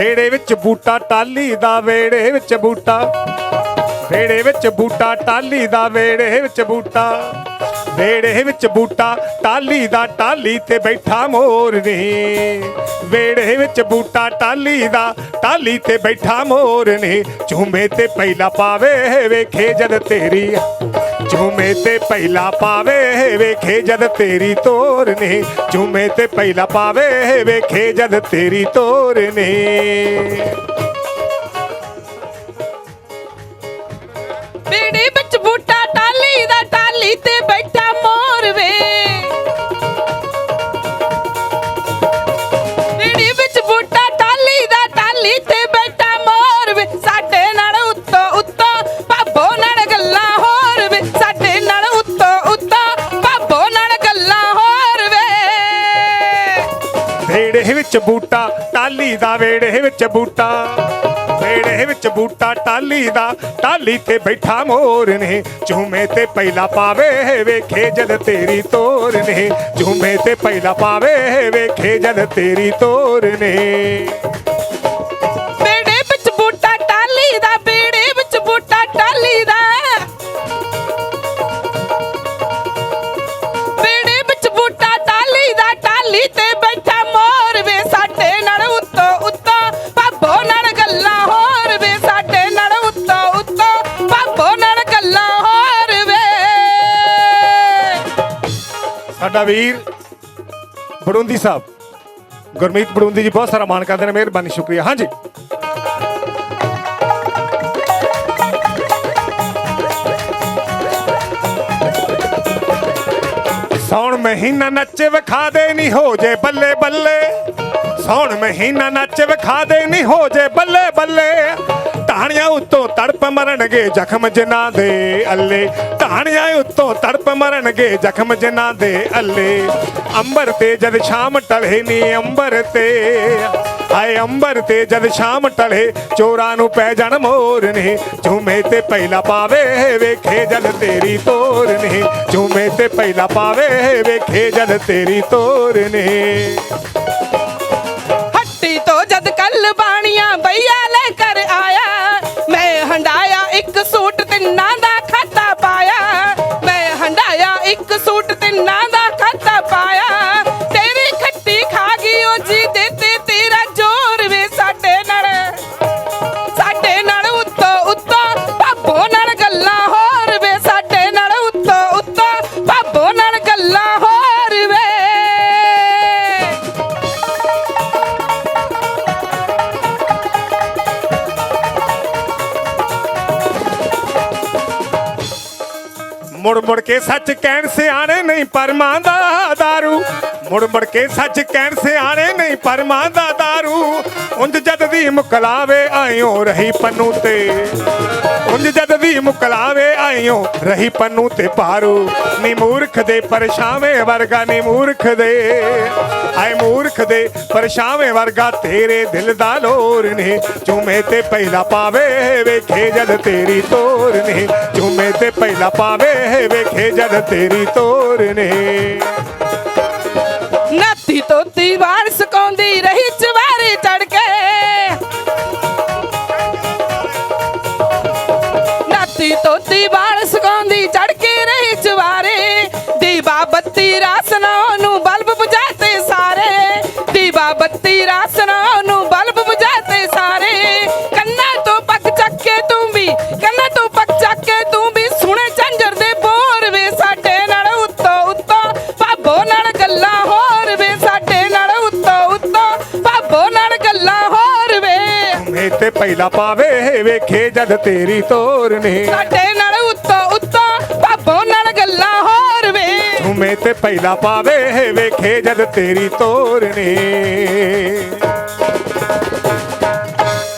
ਵੇੜੇ ਵਿੱਚ ਬੂਟਾ ਟਾਲੀ ਦਾ ਵੇੜੇ ਵਿੱਚ ਬੂਟਾ। ਵੇੜੇ ਵਿੱਚ ਬੂਟਾ ਟਾਲੀ ਦਾ ਵੇੜੇ ਵਿੱਚ ਬੂਟਾ। ਵੇੜੇ ਵਿੱਚ ਬੂਟਾ ਟਾਲੀ ਦਾ ਟਾਲੀ ਤੇ ਬੈਠਾ ਮੋਰ ਨੇ ਵੇੜੇ ਵਿੱਚ ਬੂਟਾ ਟਾਲੀ ਦਾ ਟਾਲੀ ਤੇ ਬੈਠਾ ਮੋਰ ਨੇ ਝੂਮੇ ਤੇ ਪਹਿਲਾ ਪਾਵੇ ਵੇਖੇ ਜਦ ਤੇਰੀ ਝੂਮੇ ਤੇ ਪਹਿਲਾ ਪਾਵੇ, ਵੇਖੇ ਜਦ ਤੇਰੀ ਤੋਰ ਨੇ। ਝੂਮੇ ਤੇ ਪਹਿਲਾ ਪਾਵੇ, ਵੇਖੇ ਜਦ ਤੇਰੀ ਤੋਰ ਨੇ। ਵਿੱਚ ਬੂਟਾ ਟਾਲੀ ਦਾ ਵੇੜੇ ਵਿੱਚ ਬੂਟਾ। ਵੇੜੇ ਵਿੱਚ ਬੂਟਾ ਟਾਲੀ ਦਾ ਟਾਲੀ ਤੇ ਬੈਠਾ ਮੋਰ ਨੇ ਝੂਮੇ ਤੇ ਪਹਿਲਾ ਪਾਵੇ, ਵੇਖੇ ਜਦ ਤੇਰੀ ਤੋਰ ਨੇ ਝੂਮੇ ਤੇ ਪਹਿਲਾ ਪਾਵੇ, ਵੇਖੇ ਜਦ ਤੇਰੀ ਤੋਰ ਨੇ ਸਾਡਾ ਵੀਰ ਬੜੁੰਦੀ ਸਾਹਿਬ, ਗੁਰਮੀਤ ਬੜੁੰਦੀ ਜੀ ਬਹੁਤ ਸਾਰਾ ਮਾਣ ਕਰਦੇ ਨੇ, ਮਿਹਰਬਾਨੀ, ਸ਼ੁਕਰੀਆ। ਹਾਂਜੀ। ਸੌਣ ਮਹੀਨਾ ਨੱਚ ਵਿਖਾ ਦੇ ਨਹੀਂ ਹੋ ਜੇ ਬੱਲੇ ਬੱਲੇ। ਸੌਣ ਮਹੀਨਾ ਨੱਚ ਵਿਖਾ ਦੇ ਨਹੀਂ ਹੋ ਜੇ ਬੱਲੇ ਬੱਲੇ। ਟਾਹਣੀਆਂ ਉੱਤੋਂ ਤੜਪ ਮਰਨਗੇ ਜ਼ਖਮ ਜਿਨ੍ਹਾਂ ਦੇ ਅੱਲੇ। ਟਾਹਣੀਆਂ ਉੱਤੋਂ ਤੜਪ ਮਰਨਗੇ ਜ਼ਖਮ ਜਿਨ੍ਹਾਂ ਦੇ ਅੱਲੇ। ਅੰਬਰ ਤੇ ਜਦ ਸ਼ਾਮ ਟਲੇ ਨੀ ਅੰਬਰ ਤੇ। ਹਾਏ ਅੰਬਰ ਤੇ ਜਦ ਸ਼ਾਮ ਟਲੇ, ਚੋਰਾਂ ਨੂੰ ਪੈ ਜਾਣ ਮੋਰ ਨੇ। ਝੂਮੇ ਤੇ ਪਹਿਲਾ ਪਾਵੇ ਵੇਖੇ ਜਦ ਤੇਰੀ ਤੋਰ ਨੇ। ਝੂਮੇ ਤੇ ਪਹਿਲਾ ਪਾਵੇ ਵੇਖੇ ਜਦ ਤੇਰੀ ਤੋਰ ਨੇ। ਮੁੜ ਮੁੜ ਕੇ ਸੱਚ ਕਹਿਣ ਸਿਆਣੇ ਨਹੀਂ ਪਰਮਾਂ ਦਾ ਦਾਰੂ। ਮੁੜ ਮੁੜ ਕੇ ਸੱਚ ਕਹਿਣ ਸਿਆਣੇ ਨਹੀਂ ਪਰਮਾਂ ਦਾ ਦਾਰੂ। ਉਂਝ ਜਦ ਦੀ ਮੁਕਲਾਵੇ ਆਇਓ ਰਹੀ ਪੰਨੂ ਤੇ। ਉਂਝ ਜਦ ਦੀ ਮੁਕਲਾਵੇ ਆਇਓ ਰਹੀ ਪੰਨੂ ਤੇ ਪਾਰੂ ਨੀ ਮੂਰਖ ਦੇ ਪਰਛਾਵੇਂ ਵਰਗਾ, ਨੀ ਮੂਰਖ ਦੇ। ਆਏ ਮੂਰਖ ਦੇ ਪਰਛਾਵੇਂ ਵਰਗਾ, ਤੇਰੇ ਦਿਲ ਦਾ ਲੋਰ ਨੇ। ਝੂਮੇ ਤੇ ਪਹਿਲਾ ਪਾਵੇ ਵੇਖੇ ਜਦ ਤੇਰੀ ਤੋਰ ਨੇ। ਝੂਮੇ ਤੇ ਪਹਿਲਾ ਪਾਵੇ ਵੇਖੇ ਜਦ ਤੇਰੀ ਤੋਰ ਨੇ। ਤੋਤੀ ਵਾਰ ਸਕਾਉਂਦੀ ਚੜ ਕੇ ਰਹੀ ਚਵਾਰੇ ਦੀਵਾ ਬੱਤੀ ਰਾਸਨਾ ਨੂੰ ਬਲਬ ਬੁਝਾਤੇ ਸਾਰੇ। ਦੀਵਾ ਬੱਤੀ ਰਾਸਨਾ ਨੂੰ ਬਲਬ ਬੁਝਾਤੇ ਸਾਰੇ। ਕੰਨਾਂ ਤੋਂ ਪੱਕ ਚੱਕ ਕੇ ਤੂੰ ਵੀ ਕੰਨਾਂ ਤੋਂ ਪੱਕ ਚੱਕ ਕੇ ਤੂੰ ਵੀ ਸੁਣੇ ਝੰਜਰ ਦੇ ਬੋਰ ਵੇ ਸਾਡੇ ਨਾਲ ਉੱਤੋਂ ਉੱਤੋਂ। ਭਾਬੋ ਨਾਲ ਗੱਲਾਂ ਹੋਰ ਵੇ ਸਾਡੇ ਨਾਲ ਉੱਤੋਂ ਉੱਤੋਂ। ਭਾਬੋ ਨਾਲ ਗੱਲਾਂ ਹੋਰ ਵੇ। ਤੇ ਪਹਿਲਾ ਪਾਵੇ ਵੇਖੇ ਜਦ ਤੇਰੀ ਤੋਰ ਨੇ। ਸਾਡੇ ਝੂਮੇ ਤੇ ਪਹਿਲਾ ਪਾਵੇ ਵੇਖੇ ਜਦ ਤੇਰੀ ਤੋਰਨੇ